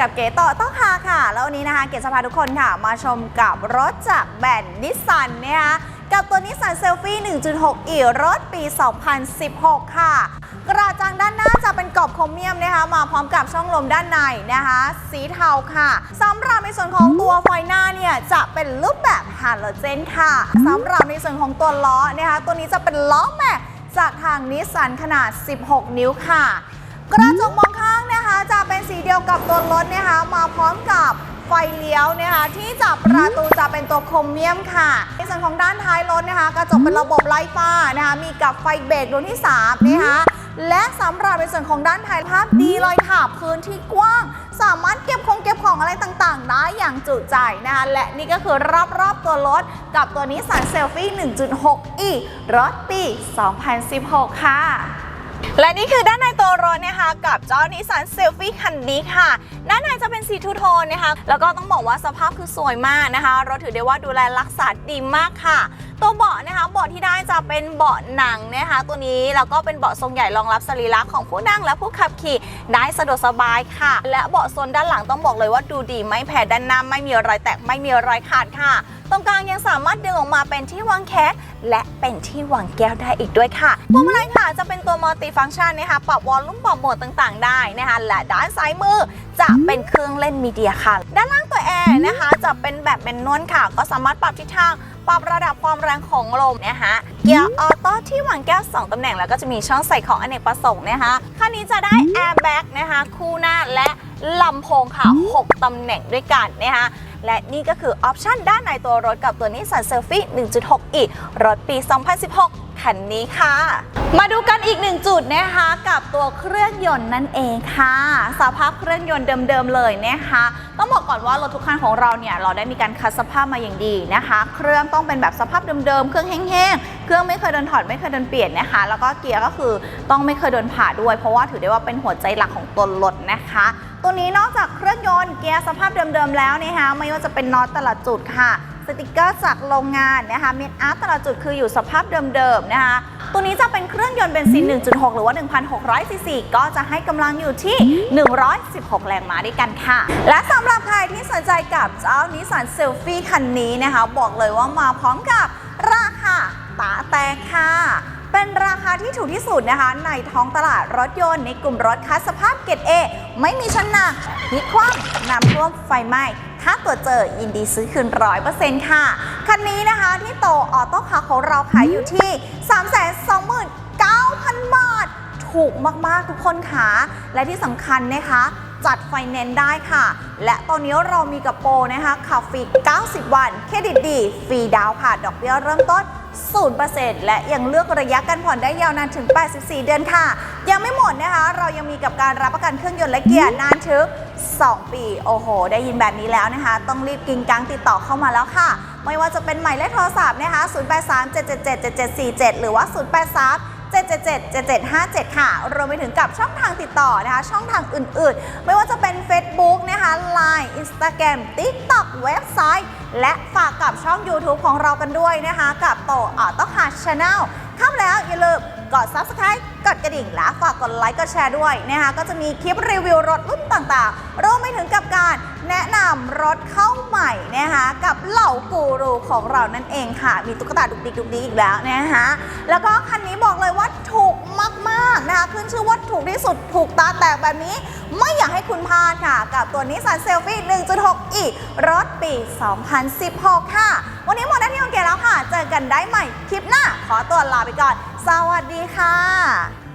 กับเก๋ต่อต้องฮาค่ะ แล้ววันนี้นะคะเก๋จะพาทุกคนค่ะ มาชมกับรถจากแบรนด์นิสสันนะคะกับตัวนิสสันเซลฟี่ 1.6 อีรถปี 2016 ค่ะ กระจังด้านหน้าจะเป็นกรอบโครเมียมนะคะมาพร้อมกับช่องลมด้านในนะคะ สีเทาค่ะสำหรับในส่วนของตัวไฟหน้าเนี่ยจะเป็นรูปแบบฮาโลเจนค่ะสำหรับในส่วนของตัวล้อนะคะ ตัวนี้จะเป็นล้อแม็กจากทางนิสสันขนาด 16 นิ้วค่ะ กระจกมอง นะคะจะเป็นสีเดียวกับตัวรถนะคะ มาพร้อมกับไฟเลี้ยวนะคะที่จับประตูจะเป็นตัวโครเมียมค่ะในส่วนของด้านท้ายรถนะคะ กระจกเป็นระบบไล่ฟ้านะคะมีกับไฟเบรกดวงที่3นะคะและสำหรับในส่วนของด้านท้ายภาพดีเลยค่ะพื้นที่กว้าง สามารถเก็บของเก็บของอะไรต่างๆ ได้อย่างจุใจนะคะและนี่ก็คือรอบๆตัวรถกับตัวนี้สันเซลฟี่ 1.6e รถปี 2016 ค่ะ และนี่คือด้านในตัวรถนะคะกับเจ้านิสันเซลฟี่คันนี้ค่ะ ด้านในจะเป็นสีทูโทนนะคะ แล้วก็ต้องบอกว่าสภาพคือสวยมากนะคะ รถถือได้ว่าดูแลรักษาดีมากค่ะ ตัวเบาะนะคะเบาะที่ได้จะเป็นเบาะหนังนะคะ ตัวนี้แล้วก็เป็นเบาะทรงใหญ่รองรับสรีระของผู้นั่งและผู้ขับขี่ได้สะดวกสบายค่ะ และเบาะโซนด้านหลังต้องบอกเลยว่าดูดีไม่แพ้ด้านหน้าไม่มีรอยแตกไม่มีรอยขาดค่ะตรงกลางยังสามารถดึงออกมาเป็นที่วางแคสและเป็นที่วางแก้วได้อีกด้วยค่ะพวงมาลัยค่ะจะเป็นตัวมัลติฟังก์ชันนะคะปรับวอลลุ่มปรับโหมดต่างๆ ได้นะคะและด้านซ้ายมือจะเป็นเครื่องเล่นมีเดียค่ะ ด้านล่างตัวแอร์นะคะจะเป็นแบบเป็นนวลค่ะ ก็สามารถปรับทิศทางปรับระดับความแรงของลมนะคะเกียร์ออโต้ที่วางแก้ว 2 ตำแหน่งแล้วก็จะมีช่องใส่ของอเนกประสงค์นะคะคันนี้จะได้แอร์แบ็กนะคะคู่หน้าและลำโพงค่ะ 6 ตำแหน่งด้วยกันนะคะและนี่ก็คือออปชันด้านในตัวรถกับตัวนิสสันเซลฟี่1.6 e รถปี 2016 คันนี้ค่ะ มาดูกันอีกหนึ่งจุดนะคะกับตัวเครื่องยนต์นั่นเองค่ะ สภาพเครื่องยนต์เดิมๆเลยนะคะ ต้องบอกก่อนว่ารถทุกคันของเราเนี่ยเราได้มีการคัดสภาพมาอย่างดีนะคะ เครื่องต้องเป็นแบบสภาพเดิมๆเครื่องแห้งๆเครื่องไม่เคยโดนถอดไม่เคยโดนเปลี่ยนนะคะ แล้วก็เกียร์ก็คือต้องไม่เคยโดนผ่าด้วย เพราะว่าถือได้ว่าเป็นหัวใจหลักของตัวรถนะคะตัวนี้นอกจากเครื่องยนต์เกียร์สภาพเดิมๆแล้วนะคะไม่ว่าจะเป็นน็อตแต่ละจุดค่ะสติกเกอร์จากโรงงานนะคะเมดอาร์ตแต่ละจุดคืออยู่สภาพเดิมๆนะคะตัวนี้จะเป็นเครื่องยนต์เบนซิน 1.6 หรือว่า 1,600ซีซีก็จะให้กำลังอยู่ที่ 116 แรงม้าด้วยกันค่ะ และสำหรับใครที่สนใจกับเจ้านิสสันเซลฟี่คันนี้นะคะ บอกเลยว่ามาพร้อมกับราคาตาแตกค่ะ เป็นราคาที่ถูกที่สุดนะคะ ในท้องตลาดรถยนต์ในกลุ่มรถคัสสภาพเกรดเอไม่มีชั้นหนักพลิกคว่ำน้ำท่วมไฟไหม้ถ้าตัวเจอยินดีซื้อคืนร้อยเปอร์เซ็นต์ค่ะ คันนี้นะคะที่โตออโต้คาของเราขายอยู่ที่329,000 บาท ถูกมาก ๆ ทุกคนค่ะ และที่สำคัญนะคะ จัดไฟแนนซ์ได้ค่ะ และตอนนี้เรามีกับโปรนะคะขับฟรี 90 วัน เครดิตดี ฟรีดาวน์ค่ะ ดอกเบี้ยเริ่มต้น 0%และยังเลือกระยะการผ่อนได้ยาวนานถึง 84 เดือนค่ะ ยังไม่หมดนะคะ เรายังมีกับการรับประกันเครื่องยนต์และเกียร์นานถึง 2 ปี โอ้โห ได้ยินแบบนี้แล้วนะคะ ต้องรีบกินกังติดต่อเข้ามาแล้วค่ะ ไม่ว่าจะเป็นหมายเลขโทรศัพท์นะคะ 0837777747 หรือว่า 083 777 7757 ค่ะ รวมไปถึงกับช่องทางติดต่อนะคะ ช่องทางอื่นๆ ไม่ว่าจะเป็น Facebook นะคะ Line Instagram TikTok เว็บไซต์ และฝากกับช่อง YouTube ของเรากันด้วยนะคะ กับโตออต้คาร์ชาแนลเข้ามาแล้วอย่าลืมกด Subscribe กดกระดิ่งและฝากกดไลค์กดแชร์ด้วยนะคะก็จะมีคลิปรีวิวรถรุ่นต่างๆรวมไปถึงกับการแนะนำรถเข้าใหม่นะคะกับเหล่ากูรูของเรานั่นเองค่ะ มีตุ๊กตาดุกดิกดุกดิกอีกแล้วนะคะแล้วก็คันนี้บอกเลยว่าถูกมากๆนะคะขึ้นชื่อว่า ที่สุดถูกตาแตกแบบนี้ ไม่อยากให้คุณพลาดค่ะ กับตัวนิสสันเซลฟี่ 1.6 อีรถปี 2016 ค่ะ วันนี้หมดหน้าที่ของเกแล้วค่ะ เจอกันได้ใหม่คลิปหน้า ขอตัวลาไปก่อน สวัสดีค่ะ